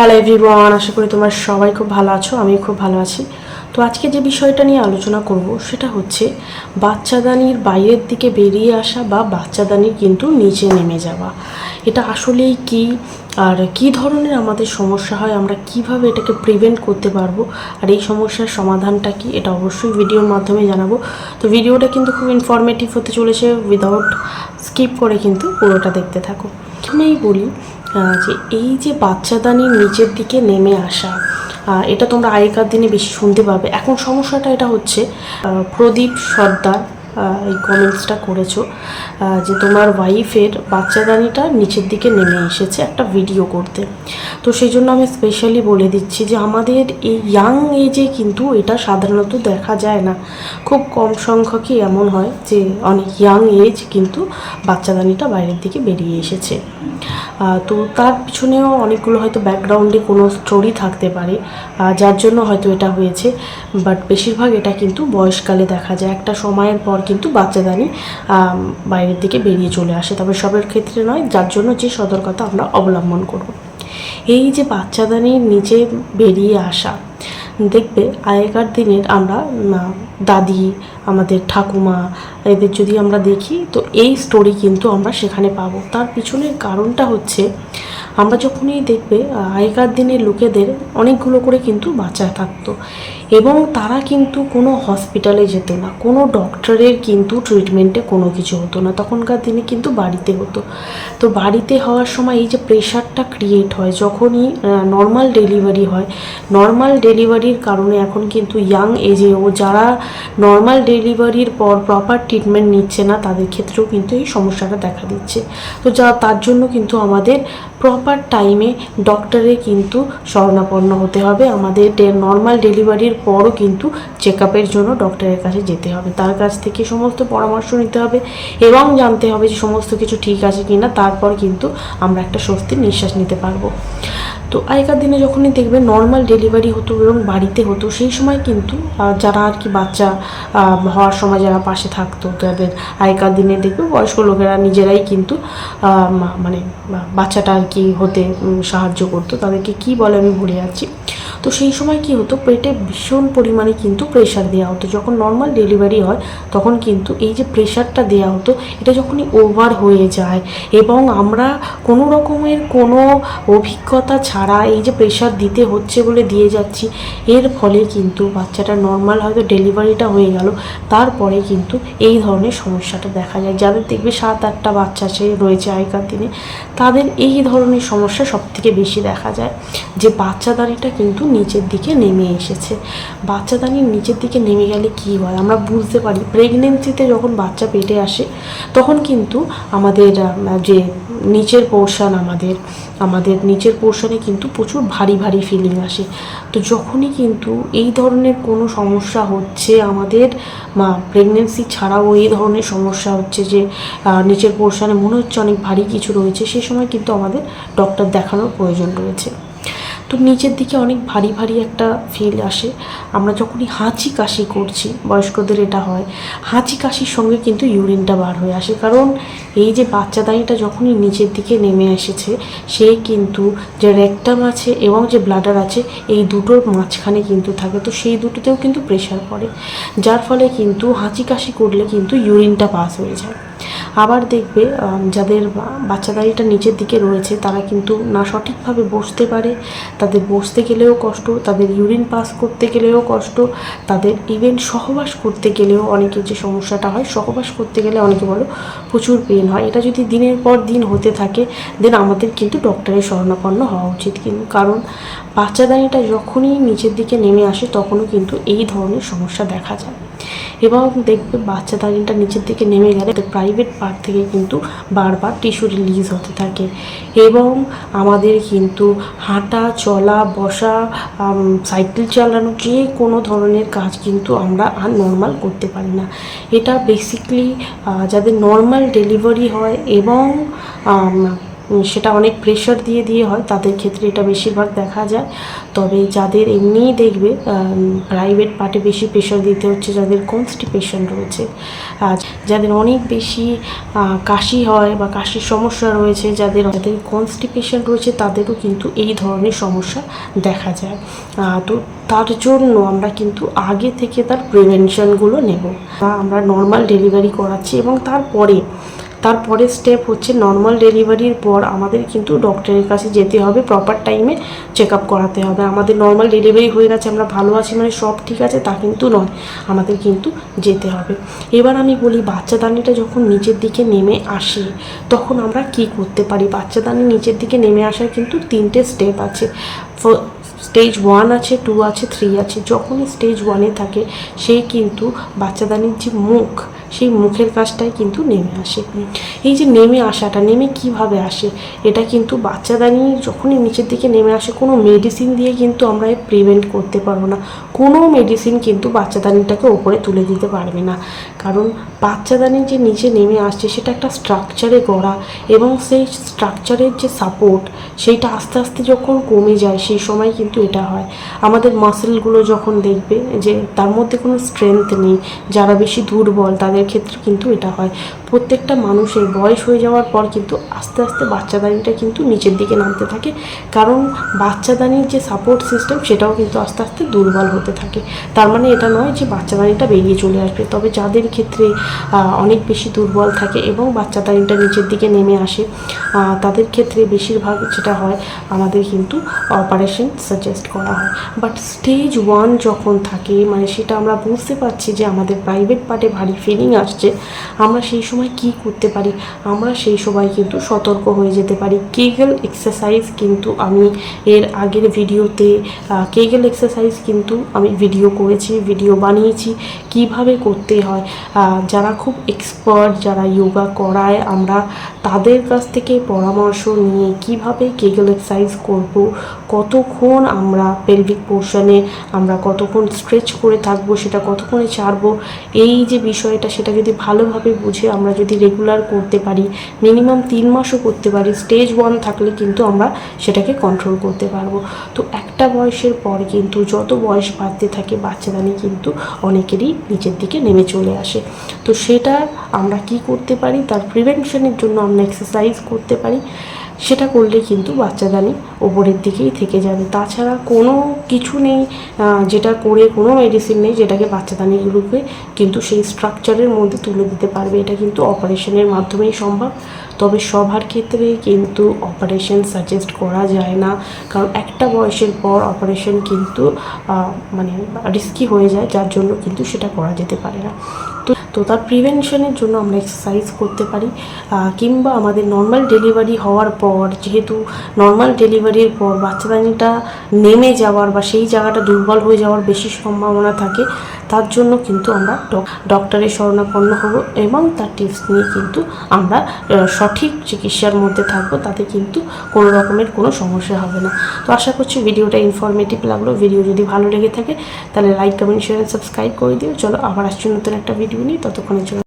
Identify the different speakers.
Speaker 1: Hello everyone আশা করি তোমরা সবাই খুব ভালো আছো আমি খুব ভালো আছি। তো আজকে যে বিষয়টা নিয়ে আলোচনা করব, সেটা হচ্ছে বাচ্চাদানির বাইরের দিকে বেরিয়ে আসা বা বাচ্চাদানির কিন্তু নিচে নেমে যাওয়া। এটা আসলেই কি, আর কি ধরনের আমাদের সমস্যা হয়, আমরা কীভাবে এটাকে প্রিভেন্ট করতে পারব, আর এই সমস্যার সমাধানটা কি, এটা অবশ্যই ভিডিওর মাধ্যমে জানাব। তো ভিডিওটা কিন্তু খুব ইনফরমেটিভ হতে চলেছে উইদাউট স্কিপ করে কিন্তু পুরোটা দেখতে থাকো। প্রথমেই বলি যে এই যে বাচ্চাদানির নিচের দিকে নেমে আসা এটা তোমরা আগেকার দিনে বেশি শুনতে পাবে। এখন সমস্যাটা এটা হচ্ছে প্রদীপ সর্দার এই কমেন্টসটা করেছ যে তোমার ওয়াইফের বাচ্চাদানিটা নিচের দিকে নেমে এসেছে একটা ভিডিও করতে। তো সেই জন্য আমি স্পেশালি বলে দিচ্ছি যে আমাদের এই ইয়াং এজে কিন্তু এটা সাধারণত দেখা যায় না। খুব কম সংখ্যকই এমন হয় যে অনেক ইয়াং এজ কিন্তু বাচ্চাদানিটা বাইরের দিকে বেরিয়ে এসেছে। তো তার পিছনেও অনেকগুলো হয়তো ব্যাকগ্রাউন্ডে কোনো স্টোরি থাকতে পারে যার জন্য হয়তো এটা হয়েছে বাট বেশিরভাগ এটা কিন্তু বয়সকালে দেখা যায়। একটা সময়ের পর কিন্তু বাচ্চাদানি বাইরের দিকে বেরিয়ে চলে আসে। তবে সবের ক্ষেত্রে নয়, যার জন্য যে সতর্কতা আমরা অবলম্বন করব। এই যে বাচ্চাদানির নিচে বেরিয়ে আসা, দেখবে আগেকার দিনের আমরা দাদি, আমাদের ঠাকুমা, এদের যদি আমরা দেখি, তো এই স্টোরি কিন্তু আমরা সেখানে পাবো। তার পিছনের কারণটা হচ্ছে আমরা যখনই দেখবে আগেকার দিনের লোকেদের অনেকগুলো করে কিন্তু বাচ্চা থাকতো। এবং তারা কিন্তু কোনো হসপিটালে যেত না, কোনো ডক্টরের কিন্তু ট্রিটমেন্টে কোনো কিছু হতো না। তখনকার দিনে কিন্তু বাড়িতে হতো। তো বাড়িতে হওয়ার সময় এই যে প্রেশারটা ক্রিয়েট হয়, যখনই নর্মাল ডেলিভারি হয় নর্মাল ডেলিভারির কারণে এখন কিন্তু ইয়াং এজেও যারা নর্মাল ডেলিভারির পর প্রপার ট্রিটমেন্ট নিচ্ছে না, তাদের ক্ষেত্রেও কিন্তু এই সমস্যাটা দেখা দিচ্ছে। তো যা, তার জন্য কিন্তু আমাদের প্রপার টাইমে ডক্টরে কিন্তু শরণাপন্ন হতে হবে। আমাদের নর্মাল ডেলিভারির পরও কিন্তু চেক আপের জন্য ডক্টরের কাছে যেতে হবে। তার কাছ থেকে সমস্ত পরামর্শ নিতে হবে এবং জানতে হবে যে সমস্ত কিছু ঠিক আছে কি না তারপর কিন্তু আমরা একটা স্বস্তির নিঃশ্বাস নিতে পারব। তো আগেকার দিনে যখনই দেখবে নর্মাল ডেলিভারি হতো এবং বাড়িতে হতো, সেই সময় কিন্তু যারা আর কি বাচ্চা হওয়ার সময় যারা পাশে থাকতো, তাদের আগেকার দিনে দেখবে বয়স্ক লোকেরা নিজেরাই কিন্তু মানে বাচ্চাটা আর কি হতে সাহায্য করতো। তাদেরকে কি বলে আমি ভুলে যাচ্ছি। তো সেই সময় কি হতো, পেটে ভীষণ পরিমাণে কিন্তু প্রেশার দেওয়া হতো। যখন নর্মাল ডেলিভারি হয়, তখন কিন্তু এই যে প্রেশারটা দেওয়া হতো, এটা যখনই ওভার হয়ে যায় এবং আমরা কোনো রকমের কোনো অভিজ্ঞতা ছাড়া এই যে প্রেশার দিতে হচ্ছে বলে দিয়ে যাচ্ছি, এর ফলে কিন্তু বাচ্চাটা নর্মাল হয়তো ডেলিভারিটা হয়ে গেল। তারপরে কিন্তু এই ধরনের সমস্যাটা দেখা যায়। যাদের দেখবে সাত, আটটা বাচ্চা সে রয়েছে আগেকার দিনে, তাদের এই ধরনের সমস্যা সবথেকে বেশি দেখা যায়। যে বাচ্চাদানিটা কিন্তু নিচের দিকে নেমে এসেছে। বাচ্চাদানির নিচের দিকে নেমে গেলে কি হয়? আমরা বুঝতে পারি। প্রেগনেন্সিতে যখন বাচ্চা পেটে আসে, তখন কিন্তু আমাদের যে নিচের পোর্শন আমাদের আমাদের নিচের পোর্শনে কিন্তু প্রচুর ভারী ভারী ফিলিং আসে। তো যখনই কিন্তু এই ধরনের কোনো সমস্যা হচ্ছে আমাদের, মা প্রেগনেন্সি ছাড়াও এই ধরনের সমস্যা হচ্ছে যে নিচের পোর্শনে মনে হচ্ছে অনেক ভারী কিছু রয়েছে, সে সময় কিন্তু আমাদের ডক্টর দেখানোর প্রয়োজন রয়েছে। তো নিচের দিকে অনেক ভারী ভারী একটা ফিল আসে। আমরা যখনই হাঁচি কাশি করছি, বয়স্কদের এটা হয়, হাঁচি কাশির সঙ্গে কিন্তু ইউরিনটা বার হয়ে আসে। কারণ এই যে বাচ্চাদানিটা যখনই নিচের দিকে নেমে এসেছে, সে কিন্তু যে রেকটাম আছে এবং যে ব্লাডার আছে, এই দুটোর মাঝখানে কিন্তু থাকে। তো সেই দুটোতেও কিন্তু প্রেশার পড়ে, যার ফলে কিন্তু হাঁচি কাশি করলে কিন্তু ইউরিনটা পাস হয়ে যায়। আবার দেখবে যাদের বা- বাচ্চাদানিটা নিচের দিকে রয়েছে, তারা কিন্তু না সঠিকভাবে বসতে পারে। তাদের বসতে গেলেও কষ্ট, তাদের ইউরিন পাস করতে গেলেও কষ্ট, তাদের ইভেন সহবাস করতে গেলেও অনেকের যে সমস্যাটা হয়, সহবাস করতে গেলে অনেকে বলো প্রচুর পেন হয়। এটা যদি দিনের পর দিন হতে থাকে দেন আমাদের কিন্তু ডক্টরের শরণাপন্ন হওয়া উচিত কিন্তু। কারণ বাচ্চাদানিটা যখনই নিচের দিকে নেমে আসে, তখনও কিন্তু এই ধরনের সমস্যা দেখা যায়। এবং দেখবে বাচ্চা দাঁড়িটা নিচের দিকে নেমে গেলে প্রাইভেট পার্ট থেকে কিন্তু বারবার টিস্যু রিলিজ হতে থাকে। এবং আমাদের কিন্তু হাঁটা, চলা, বসা সাইকেল চালানো যে কোনো ধরনের কাজ কিন্তু আমরা আর নর্মাল করতে পারি না। এটা বেসিকলি যাদের নর্মাল ডেলিভারি হয় এবং সেটা অনেক প্রেশার দিয়ে দিয়ে হয়। তাদের ক্ষেত্রে এটা বেশিরভাগ দেখা যায়। তবে যাদের এমনিই দেখবে প্রাইভেট পার্টে বেশি প্রেশার দিতে হচ্ছে, যাদের কনস্টিপেশন রয়েছে যাদের অনেক বেশি কাশি হয় বা কাশির সমস্যা রয়েছে, যাদের যাদের কনস্টিপেশন রয়েছে, তাদেরও কিন্তু এই ধরনের সমস্যা দেখা যায়। তো তার জন্য আমরা কিন্তু আগে থেকে তার প্রিভেনশনগুলো নেব। আমরা নর্মাল ডেলিভারি করাচ্ছি এবং তারপরে তারপরে স্টেপ হচ্ছে নর্মাল ডেলিভারির পর আমাদের কিন্তু ডক্টরের কাছে যেতে হবে প্রপার টাইমে চেক আপ করাতে হবে। আমাদের নর্মাল ডেলিভারি হয়ে গেছে, আমরা ভালো আছি মানে সব ঠিক আছে, তা কিন্তু নয়, আমাদের কিন্তু যেতে হবে। এবার আমি বলি বাচ্চাদানিটা যখন নিচের দিকে নেমে আসে, তখন আমরা কি করতে পারি? বাচ্চাদানি নিচের দিকে নেমে আসার কিন্তু তিনটে স্টেপ আছে। স্টেজ ওয়ান আছে টু আছে থ্রি আছে, যখনই স্টেজ ওয়ানে থাকে, সে কিন্তু বাচ্চাদানির যে মুখ সেই মুখের কাজটাই কিন্তু নেমে আসে। এই যে নেমে আসাটা, নেমে কীভাবে আসে, এটা কিন্তু বাচ্চাদানি যখনই নিচের দিকে নেমে আসে, কোনো মেডিসিন দিয়ে কিন্তু আমরা প্রিভেন্ট করতে পারব না। কোনো মেডিসিন কিন্তু বাচ্চাদানিটাকে ওপরে তুলে দিতে পারবে না। কারণ বাচ্চাদানি যে নিচে নেমে আসছে, সেটা একটা স্ট্রাকচারে গড়া এবং সেই স্ট্রাকচারের যে সাপোর্ট সেইটা আস্তে আস্তে যখন কমে যায়, সেই সময় কিন্তু এটা হয়। আমাদের মাসেলগুলো যখন দেখবে যে তার মধ্যে কোনো স্ট্রেংথ নেই, যারা বেশি দুর্বল, তাদের ক্ষেত্রে কিন্তু এটা হয়। প্রত্যেকটা মানুষের বয়স হয়ে যাওয়ার পর কিন্তু আস্তে আস্তে বাচ্চাদানিটা কিন্তু নিচের দিকে নামতে থাকে। কারণ বাচ্চাদানির যে সাপোর্ট সিস্টেম সেটাও কিন্তু আস্তে আস্তে দুর্বল হতে থাকে। তার মানে এটা নয় যে বাচ্চাদানিটা বেরিয়ে চলে আসবে। তবে যাদের ক্ষেত্রে অনেক বেশি দুর্বল থাকে এবং বাচ্চাদানিটা নিচের দিকে নেমে আসে তাদের ক্ষেত্রে বেশিরভাগ যেটা হয়, আমাদের কিন্তু অপারেশন সাজেস্ট করা হয়। বাট স্টেজ ওয়ান যখন থাকে মানে সেটা আমরা বুঝতে পারছি যে আমাদের প্রাইভেট পার্টে ভারী ফিলিং আসছে, আমরা সেই সময় কি করতে পারি? আমরা সেই সময় কিন্তু সতর্ক হয়ে যেতে পারি। কেগেল এক্সারসাইজ কিন্তু আমি এর আগের ভিডিওতে কেগেল এক্সারসাইজ কিন্তু আমি ভিডিও করেছি ভিডিও বানিয়েছি। কীভাবে করতে হয়? যারা খুব এক্সপার্ট যারা যোগা করায়, আমরা তাদের কাছ থেকে পরামর্শ নিয়ে কীভাবে কেগেল এক্সারসাইজ করব? কতক্ষণ আমরা পেলভিক পোর্শনে আমরা কতক্ষণ স্ট্রেচ করে থাকব, সেটা কতক্ষণে ছাড়বো? এই যে বিষয়টা, সেটা যদি ভালোভাবে বুঝে আমরা যদি রেগুলার করতে পারি মিনিমাম তিন মাসও করতে পারি স্টেজ ওয়ান থাকলে কিন্তু আমরা সেটাকে কন্ট্রোল করতে পারব। তো একটা বয়সের পর কিন্তু যত বয়স বাড়তে থাকে বাচ্চাদানি কিন্তু অনেকেরই নিচের দিকে নেমে চলে আসে। তো সেটা আমরা কি করতে পারি? তার প্রিভেনশনের জন্য আমরা এক্সারসাইজ করতে পারি। সেটা করলে কিন্তু বাচ্চাদানি ওপরের দিকেই থেকে যাবে। তাছাড়া কোনো কিছু নেই যেটা করে কোনো মেডিসিন নেই, যেটাকে বাচ্চাদানিগুলোকে কিন্তু সেই স্ট্রাকচারের মধ্যে তুলে দিতে পারবে। এটা কিন্তু অপারেশনের মাধ্যমেই সম্ভব। তবে সবার ক্ষেত্রে কিন্তু অপারেশন সাজেস্ট করা যায় না। কারণ একটা বয়সের পর অপারেশন কিন্তু মানে রিস্কি হয়ে যায়, যার জন্য কিন্তু সেটা করা যেতে পারে না। তো তো তার প্রিভেনশনের জন্য আমরা এক্সারসাইজ করতে পারি কিংবা আমাদের নর্মাল ডেলিভারি হওয়ার পর, যেহেতু নর্মাল ডেলিভারির পর বাচ্চাদানিটা নেমে যাওয়ার বা সেই জায়গাটা দুর্বল হয়ে যাওয়ার বেশি সম্ভাবনা থাকে তার জন্য কিন্তু আমরা ডক- ডক্টরের শরণাপন্ন হব এবং তার টিপস নিয়ে কিন্তু আমরা সঠিক চিকিৎসার মধ্যে থাকব। তাতে কিন্তু কোনো রকমের কোনো সমস্যা হবে না। তো আশা করছি ভিডিওটা ইনফরমেটিভ লাগল। ভিডিও যদি ভালো লেগে থাকে, তাহলে লাইক কমেন্ট শেয়ার সাবস্ক্রাইব করে দিও। চলো আবার আসছি নতুন একটা ভিডিও নিয়ে। ততক্ষণের জন্য